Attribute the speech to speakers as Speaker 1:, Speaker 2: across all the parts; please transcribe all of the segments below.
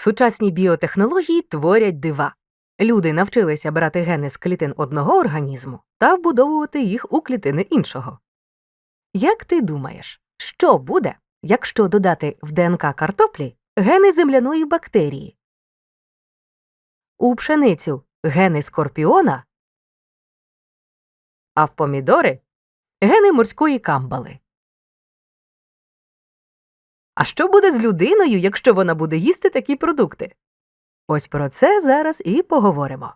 Speaker 1: Сучасні біотехнології творять дива. Люди навчилися брати гени з клітин одного організму та вбудовувати їх у клітини іншого. Як ти думаєш, що буде, якщо додати в ДНК картоплі гени земляної бактерії? У пшеницю гени скорпіона, а в помідори гени морської камбали. А що буде з людиною, якщо вона буде їсти такі продукти? Ось про це зараз і поговоримо.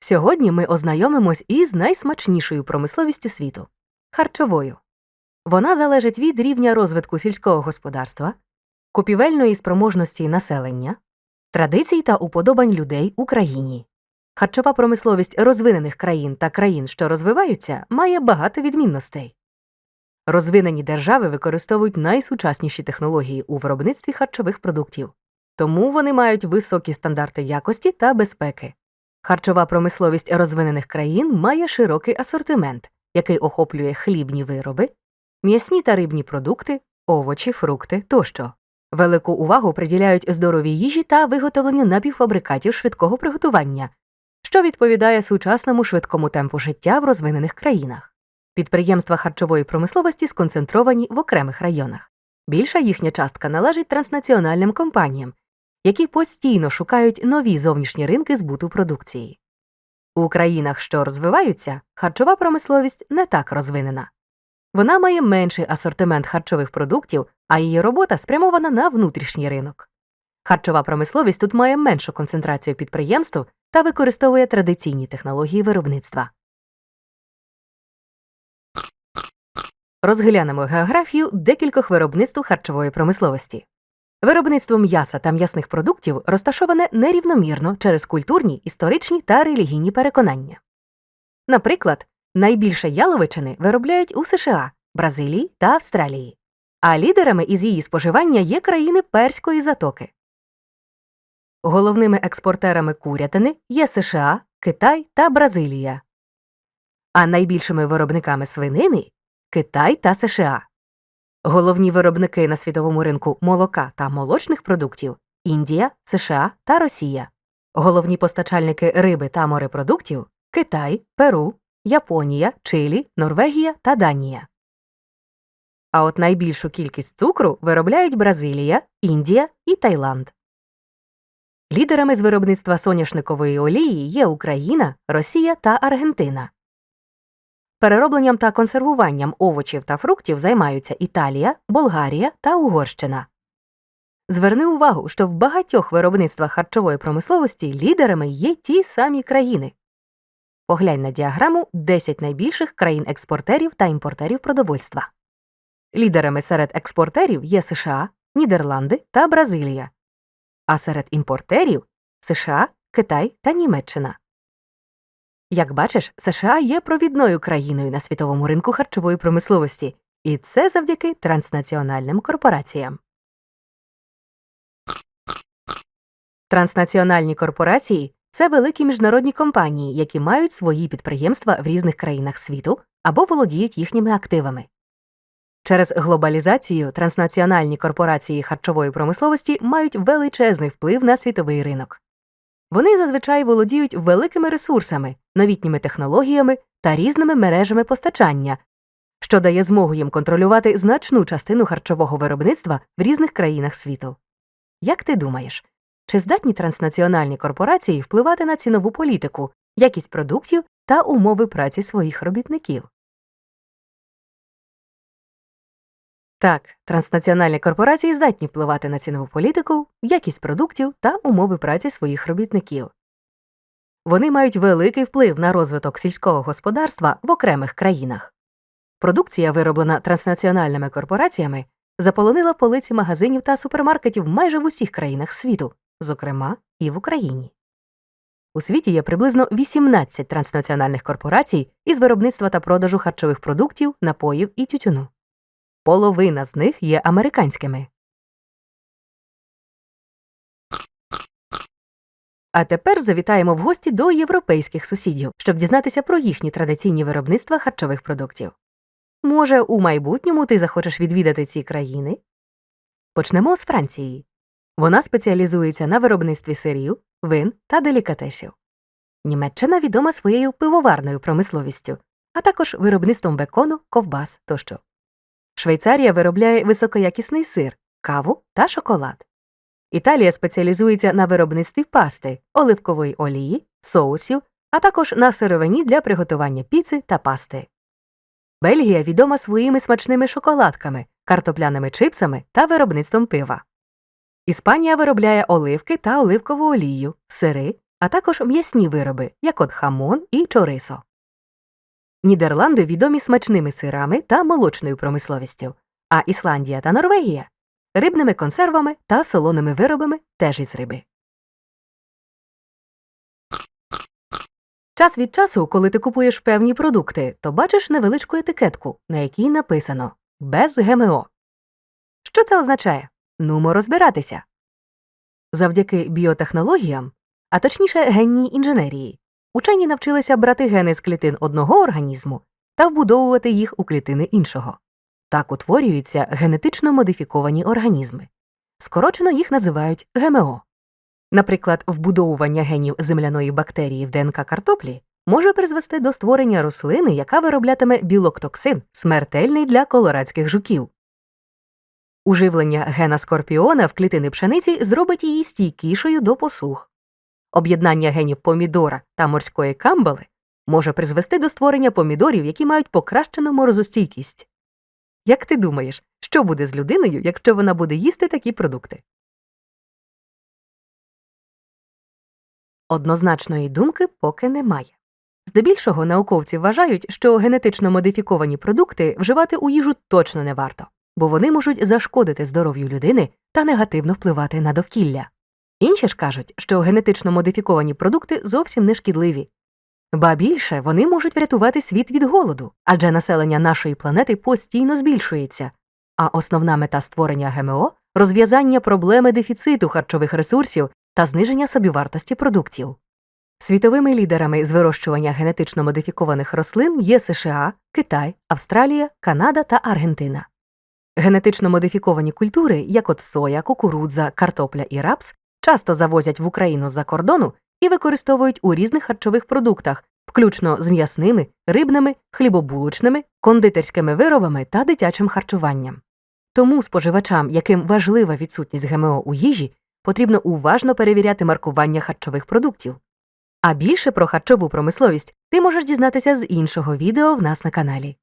Speaker 1: Сьогодні ми ознайомимось із найсмачнішою промисловістю світу харчовою. Вона залежить від рівня розвитку сільського господарства, купівельної спроможності населення, традицій та уподобань людей у країні. Харчова промисловість розвинених країн та країн, що розвиваються, має багато відмінностей. Розвинені держави використовують найсучасніші технології у виробництві харчових продуктів, тому вони мають високі стандарти якості та безпеки. Харчова промисловість розвинених країн має широкий асортимент, який охоплює хлібні вироби, м'ясні та рибні продукти, овочі, фрукти тощо. Велику увагу приділяють здоровій їжі та виготовленню напівфабрикатів швидкого приготування, що відповідає сучасному швидкому темпу життя в розвинених країнах. Підприємства харчової промисловості сконцентровані в окремих районах. Більша їхня частка належить транснаціональним компаніям, які постійно шукають нові зовнішні ринки збуту продукції. У країнах, що розвиваються, харчова промисловість не так розвинена. Вона має менший асортимент харчових продуктів, а її робота спрямована на внутрішній ринок. Харчова промисловість тут має меншу концентрацію підприємств та використовує традиційні технології виробництва. Розглянемо географію декількох виробництв харчової промисловості. Виробництво м'яса та м'ясних продуктів розташоване нерівномірно через культурні, історичні та релігійні переконання. Наприклад, найбільше яловичини виробляють у США, Бразилії та Австралії, а лідерами із її споживання є країни Перської затоки. Головними експортерами курятини є США, Китай та Бразилія, а найбільшими виробниками свинини Китай та США. Головні виробники на світовому ринку молока та молочних продуктів Індія, США та Росія. Головні постачальники риби та морепродуктів Китай, Перу, Японія, Чилі, Норвегія та Данія. А от найбільшу кількість цукру виробляють Бразилія, Індія і Таїланд. Лідерами з виробництва соняшникової олії є Україна, Росія та Аргентина. Переробленням та консервуванням овочів та фруктів займаються Італія, Болгарія та Угорщина. Зверни увагу, що в багатьох виробництвах харчової промисловості лідерами є ті самі країни. Поглянь на діаграму 10 найбільших країн-експортерів та імпортерів продовольства. Лідерами серед експортерів є США, Нідерланди та Бразилія, а серед імпортерів США, Китай та Німеччина. Як бачиш, США є провідною країною на світовому ринку харчової промисловості, і це завдяки транснаціональним корпораціям. Транснаціональні корпорації це великі міжнародні компанії, які мають свої підприємства в різних країнах світу або володіють їхніми активами. Через глобалізацію транснаціональні корпорації харчової промисловості мають величезний вплив на світовий ринок. Вони зазвичай володіють великими ресурсами, новітніми технологіями та різними мережами постачання, що дає змогу їм контролювати значну частину харчового виробництва в різних країнах світу. Як ти думаєш, чи здатні транснаціональні корпорації впливати на цінову політику, якість продуктів та умови праці своїх робітників? Так, транснаціональні корпорації здатні впливати на цінову політику, якість продуктів та умови праці своїх робітників. Вони мають великий вплив на розвиток сільського господарства в окремих країнах. Продукція, вироблена транснаціональними корпораціями, заполонила полиці магазинів та супермаркетів майже в усіх країнах світу, зокрема і в Україні. У світі є приблизно 18 транснаціональних корпорацій із виробництва та продажу харчових продуктів, напоїв і тютюну. Половина з них є американськими. А тепер завітаємо в гості до європейських сусідів, щоб дізнатися про їхні традиційні виробництва харчових продуктів. Може, у майбутньому ти захочеш відвідати ці країни? Почнемо з Франції. Вона спеціалізується на виробництві сирів, вин та делікатесів. Німеччина відома своєю пивоварною промисловістю, а також виробництвом бекону, ковбас тощо. Швейцарія виробляє високоякісний сир, каву та шоколад. Італія спеціалізується на виробництві пасти, оливкової олії, соусів, а також на сировині для приготування піци та пасти. Бельгія відома своїми смачними шоколадками, картопляними чипсами та виробництвом пива. Іспанія виробляє оливки та оливкову олію, сири, а також м'ясні вироби, як от хамон і чорисо. Нідерланди відомі смачними сирами та молочною промисловістю, а Ісландія та Норвегія рибними консервами та солоними виробами теж із риби. Час від часу, коли ти купуєш певні продукти, то бачиш невеличку етикетку, на якій написано без ГМО. Що це означає? Нумо розбиратися. Завдяки біотехнологіям, а точніше генній інженерії, учені навчилися брати гени з клітин одного організму та вбудовувати їх у клітини іншого. Так утворюються генетично модифіковані організми. Скорочено їх називають ГМО. Наприклад, вбудовування генів земляної бактерії в ДНК картоплі може призвести до створення рослини, яка вироблятиме білок-токсин, смертельний для колорадських жуків. Уживлення гена скорпіона в клітини пшениці зробить її стійкішою до посух. Об'єднання генів помідора та морської камбали може призвести до створення помідорів, які мають покращену морозостійкість. Як ти думаєш, що буде з людиною, якщо вона буде їсти такі продукти? Однозначної думки поки немає. Здебільшого науковці вважають, що генетично модифіковані продукти вживати у їжу точно не варто, бо вони можуть зашкодити здоров'ю людини та негативно впливати на довкілля. Інші ж кажуть, що генетично модифіковані продукти зовсім не шкідливі. Ба більше вони можуть врятувати світ від голоду, адже населення нашої планети постійно збільшується, а основна мета створення ГМО розв'язання проблеми дефіциту харчових ресурсів та зниження собівартості продуктів. Світовими лідерами з вирощування генетично модифікованих рослин є США, Китай, Австралія, Канада та Аргентина. Генетично модифіковані культури, як от соя, кукурудза, картопля і рапс, часто завозять в Україну з-за кордону і використовують у різних харчових продуктах, включно з м'ясними, рибними, хлібобулочними, кондитерськими виробами та дитячим харчуванням. Тому споживачам, яким важлива відсутність ГМО у їжі, потрібно уважно перевіряти маркування харчових продуктів. А більше про харчову промисловість ти можеш дізнатися з іншого відео в нас на каналі.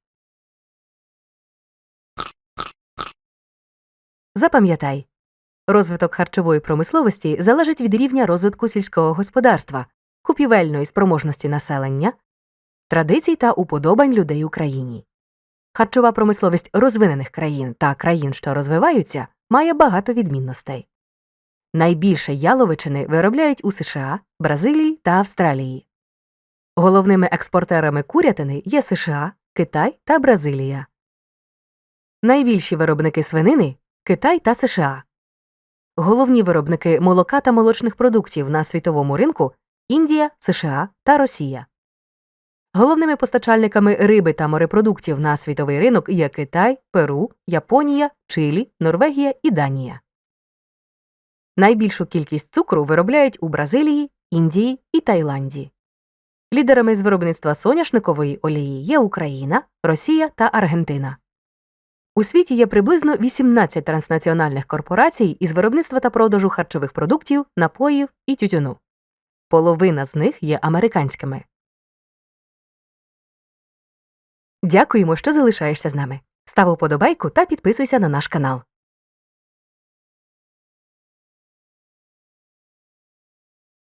Speaker 1: Запам'ятай, розвиток харчової промисловості залежить від рівня розвитку сільського господарства, купівельної спроможності населення, традицій та уподобань людей у країні. Харчова промисловість розвинених країн та країн, що розвиваються, має багато відмінностей. Найбільше яловичини виробляють у США, Бразилії та Австралії. Головними експортерами курятини є США, Китай та Бразилія. Найбільші виробники свинини Китай та США. Головні виробники молока та молочних продуктів на світовому ринку Індія, США та Росія. Головними постачальниками риби та морепродуктів на світовий ринок є Китай, Перу, Японія, Чилі, Норвегія і Данія. Найбільшу кількість цукру виробляють у Бразилії, Індії і Таїланді. Лідерами з виробництва соняшникової олії є Україна, Росія та Аргентина. У світі є приблизно 18 транснаціональних корпорацій із виробництва та продажу харчових продуктів, напоїв і тютюну. Половина з них є американськими. Дякуємо, що залишаєшся з нами. Став уподобайку та підписуйся на наш канал.